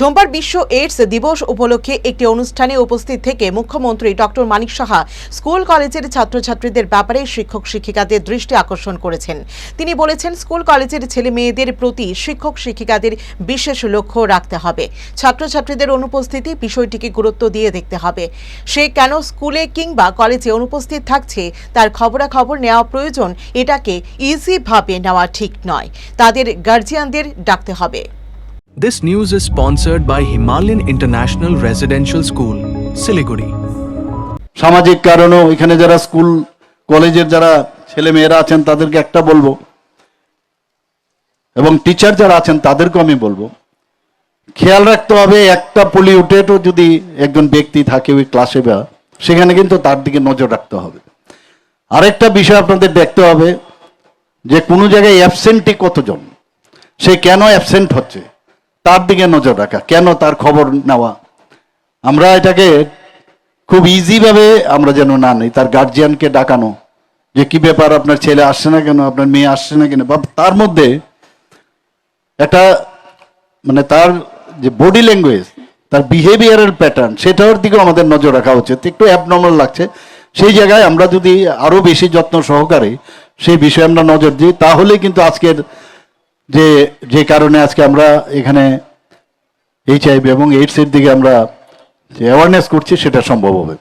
সোমবার বিশ্ব এইডস দিবস উপলক্ষে একটি অনুষ্ঠানে উপস্থিত থেকে মুখ্যমন্ত্রী ডক্টর মানিক সাহা স্কুল কলেজের ছাত্রছাত্রীদের ব্যাপারে শিক্ষক শিক্ষিকাদের দৃষ্টি আকর্ষণ করেছেন। তিনি বলেছেন, স্কুল কলেজের ছেলে মেয়েদের প্রতি শিক্ষক শিক্ষিকাদের বিশেষ লক্ষ্য রাখতে হবে। ছাত্রছাত্রীদের অনুপস্থিতি বিষয়টিকে গুরুত্ব দিয়ে দেখতে হবে। সে কেন স্কুলে কিংবা কলেজে অনুপস্থিত থাকছে, তার খবরাখবর নেওয়া প্রয়োজন, এটাকে ইজিভাবে নেওয়া ঠিক নয়। তাদের গার্জিয়ানদের ডাকতে হবে। This news is sponsored by Himalayan International Residential School, Siliguri. সামাজিক কারণেও এখানে যারা স্কুল কলেজের যারা ছেলে মেয়েরা আছেন তাদেরকে একটা বলব। এবং টিচার যারা আছেন তাদেরকেও আমি বলব। খেয়াল রাখতে হবে একটা পলিউটেডও যদি একজন ব্যক্তি থাকে ওই ক্লাসে বা সেখানে কিন্তু তার দিকে নজর রাখতে হবে। আরেকটা বিষয় আপনাদের দেখতে হবে যে কোনো জায়গায় অ্যাবসেন্টই কতজন? সে কেন অ্যাবসেন্ট হচ্ছে? তার দিকে নজর রাখা, কেন তার খবর নেওয়া? আমরা এটাকে খুব ইজিভাবে আমরা যেন না নেই, তার গার্জিয়ানকে ডাকানো, যে কি ব্যাপার আপনার ছেলে আসছে না কেন, আপনার মেয়ে আসছে না কেন, বা তার মধ্যে একটা মানে তার যে বডি ল্যাঙ্গুয়েজ তার বিহেভিয়ারের প্যাটার্ন সেটার দিকেও আমাদের নজর রাখা উচিত। একটু অ্যাবনর্মাল লাগছে। সেই জায়গায় আমরা যদি আরও বেশি যত্ন সহকারে সেই বিষয়ে আমরা নজর দিই, তাহলে কিন্তু আজকের যে যে কারণে আজকে আমরা এখানে এইচআইভি এবং এইডসের দিকে আমরা যে অ্যাওয়ারনেস করছি, সেটা সম্ভব হবে।